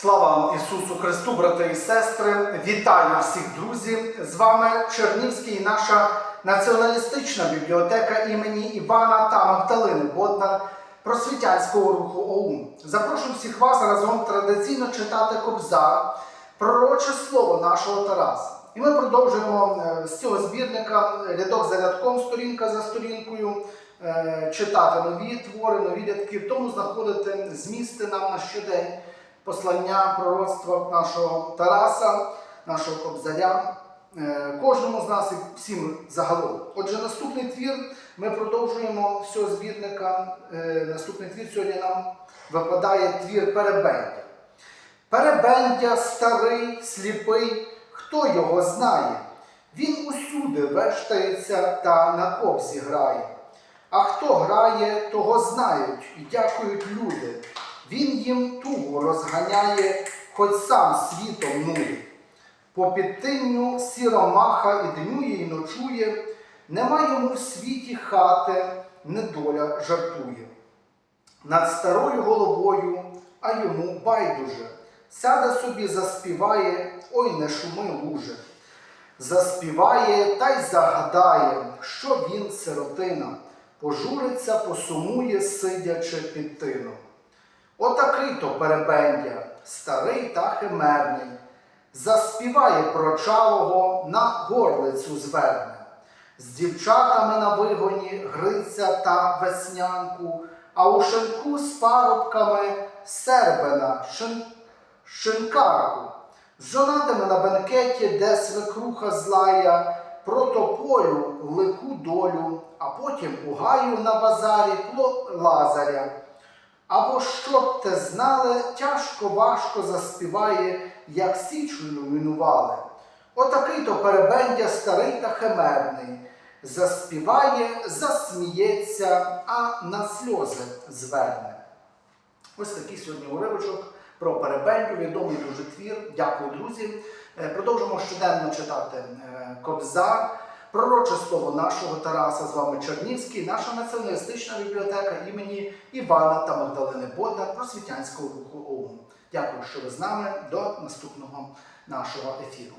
Слава Ісусу Христу, брати і сестри! Вітаю всіх друзі! З вами Чернівський і наша націоналістична бібліотека імені Івана та Магдалини Боднар просвітянського руху ОУН. Запрошую всіх вас разом традиційно читати Кобзар, пророче слово нашого Тараса. І ми продовжуємо е, з цього збірника рядок за рядком, сторінка за сторінкою, е, читати нові твори, нові рядки, в тому знаходити змісти нам на щодень послання пророцтва нашого Тараса, нашого Кобзаря, е, кожному з нас і всім загалом. Отже, наступний твір ми продовжуємо з цього збірника. Е, Наступний твір сьогодні нам випадає твір Перебендя. Перебендя старий, сліпий, хто його знає? Він усюди вештається та на кобзі грає. А хто грає, того знають і дякують люди. Він їм тугу розганяє, хоч сам світом нудить. По підтинню сіромаха і днює, і ночує, нема йому в світі хати, недоля жартує. Над старою головою, а йому байдуже, сяде собі, заспіває, ой не шуми луже. Заспіває та й загадає, що він сиротина, пожуриться, посумує, сидячи під тином. Отакий то перебендя, старий та химерний, заспіває прочалого на горлицю зверне, з дівчатами на вигоні гриця та веснянку, а у шинку з парубками сербина, шин, шинкарку, з на бенкеті, де свекруха злая, про тополю лику долю, а потім у гаю на базарі лазаря. Або щоб те знали, тяжко важко заспіває, як січою мінували. Отакий то перебендя старий та химерний. Заспіває, засміється, а на сльози зверне. Ось такий сьогодні уривочок про перебендю, відомий дуже твір. Дякую, друзі. Е, Продовжимо щоденно читати е, Кобзар. Пророче слово нашого Тараса з вами Чернівський, наша націоналістична бібліотека імені Івана та Магдалини Бодна просвітянського руху ОУН. Дякую, що ви з нами. До наступного нашого ефіру.